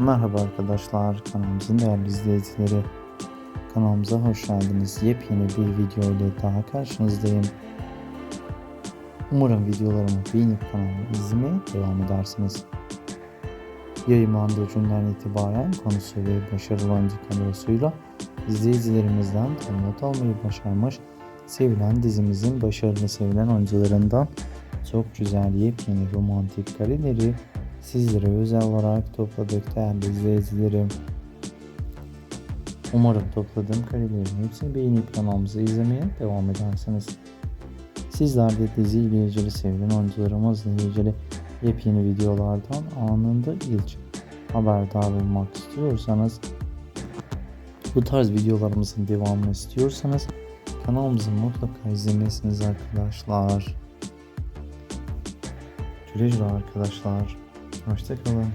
Merhaba arkadaşlar, kanalımızın değerli izleyicileri. Kanalımıza hoş geldiniz. Yepyeni bir video ile daha karşınızdayım. Umarım videolarımı beğenip kanalımı izlemeye devam edersiniz. Yayınlandığı günden itibaren konusu ve başarılı oyuncu kadrosuyla izleyicilerimizden not almayı başarmış sevilen dizimizin başarılı sevilen oyuncularından çok güzel yepyeni romantik kareleri sizlere özel olarak topladık değerli izleyicilerim. Umarım topladığım karelerin hepsini beğenip kanalımızı izlemeye devam edersiniz. Sizler de dizi ile ilgili sevilen oyuncularımızla ilgili yepyeni videolardan anında ilk haberdar olmak istiyorsanız bu tarz videolarımızın devamını istiyorsanız kanalımızı mutlaka izlemesiniz arkadaşlar. Güle güle arkadaşlar. Hoşçakalın.